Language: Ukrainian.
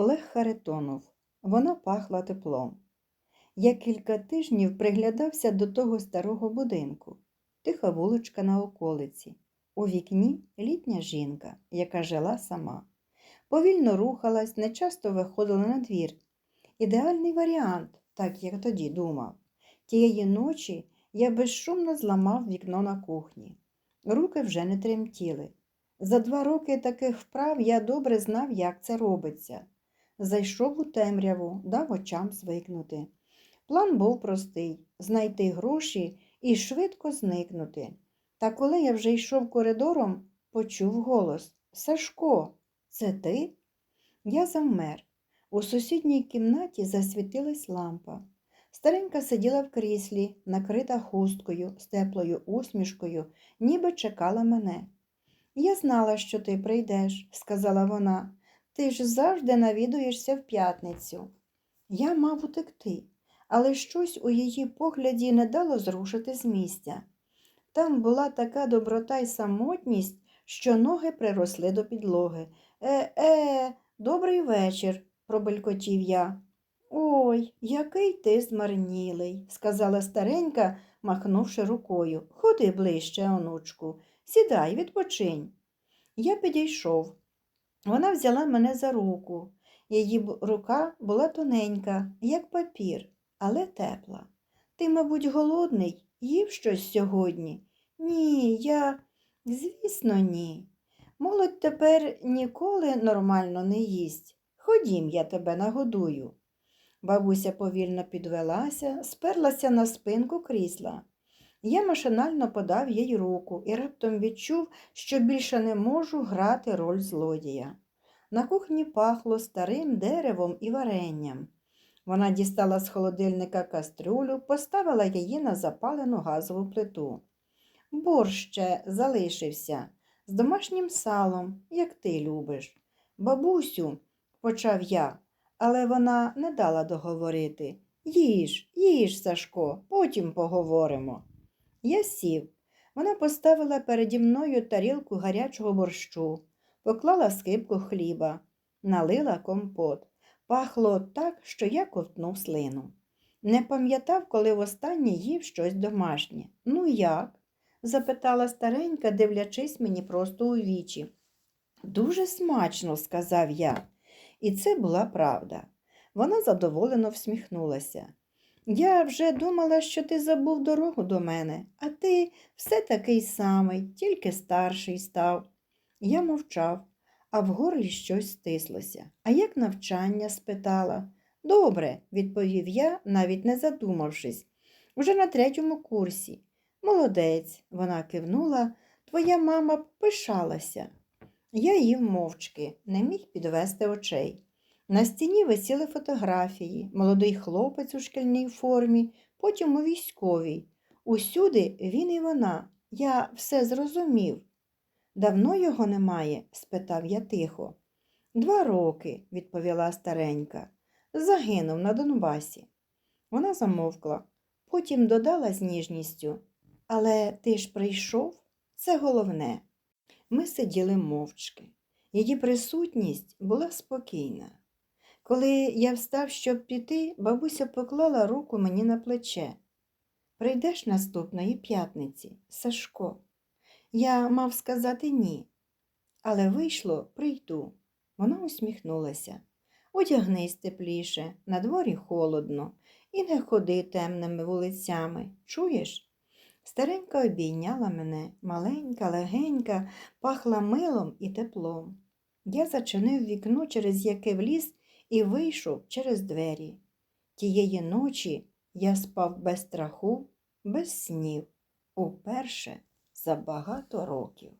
Олег Харитонов. Вона пахла теплом. Я кілька тижнів приглядався до того старого будинку. Тиха вуличка на околиці. У вікні літня жінка, яка жила сама. Повільно рухалась, нечасто виходила на двір. Ідеальний варіант, так як тоді думав. Тієї ночі я безшумно зламав вікно на кухні. Руки вже не тремтіли. За два роки таких вправ я добре знав, як це робиться. Зайшов у темряву, дав очам звикнути. План був простий знайти гроші і швидко зникнути. Та коли я вже йшов коридором, почув голос Сашко, це ти? Я завмер. У сусідній кімнаті засвітилась лампа. Старенька сиділа в кріслі, накрита хусткою, з теплою усмішкою, ніби чекала мене. Я знала, що ти прийдеш, сказала вона. Ти ж завжди навідуєшся в п'ятницю. Я мав утекти, але щось у її погляді не дало зрушити з місця. Там була така доброта й самотність, що ноги приросли до підлоги. Е, е, добрий вечір, пробелькотів я. Ой, який ти змарнілий, сказала старенька, махнувши рукою. Ходи ближче, онучку, сідай, відпочинь. Я підійшов. Вона взяла мене за руку. Її рука була тоненька, як папір, але тепла. Ти, мабуть, голодний, їв щось сьогодні? Ні, я, звісно, ні. Молодь тепер ніколи нормально не їсть. Ходім, я тебе нагодую. Бабуся повільно підвелася, сперлася на спинку крісла. Я машинально подав їй руку і раптом відчув, що більше не можу грати роль злодія. На кухні пахло старим деревом і варенням. Вона дістала з холодильника кастрюлю, поставила її на запалену газову плиту. Борщ ще залишився з домашнім салом, як ти любиш. Бабусю, почав я, але вона не дала договорити. Їж, їж, Сашко, потім поговоримо. Я сів. Вона поставила переді мною тарілку гарячого борщу, поклала скипку хліба, налила компот. Пахло так, що я ковтнув слину. Не пам'ятав, коли востаннє їв щось домашнє. Ну як? запитала старенька, дивлячись мені просто у вічі. Дуже смачно, сказав я. І це була правда. Вона задоволено всміхнулася. Я вже думала, що ти забув дорогу до мене, а ти все такий самий, тільки старший став. Я мовчав, а в горлі щось стислося. А як навчання? спитала. Добре, відповів я, навіть не задумавшись. Уже на третьому курсі. Молодець, вона кивнула, твоя мама пишалася. Я їв мовчки, не міг підвести очей. На стіні висіли фотографії, молодий хлопець у шкільній формі, потім у військовій. Усюди він і вона. Я все зрозумів. Давно його немає? спитав я тихо. Два роки, відповіла старенька. Загинув на Донбасі. Вона замовкла, потім додала з ніжністю. Але ти ж прийшов? Це головне. Ми сиділи мовчки. Її присутність була спокійна. Коли я встав, щоб піти, бабуся поклала руку мені на плече. Прийдеш наступної п'ятниці, Сашко. Я мав сказати ні, але вийшло, прийду. Вона усміхнулася. Одягнись тепліше, на дворі холодно, і не ходи темними вулицями. Чуєш? Старенька обійняла мене, маленька, легенька, пахла милом і теплом. Я зачинив вікно, через яке вліз, і вийшов через двері. Тієї ночі я спав без страху, без снів, уперше за багато років.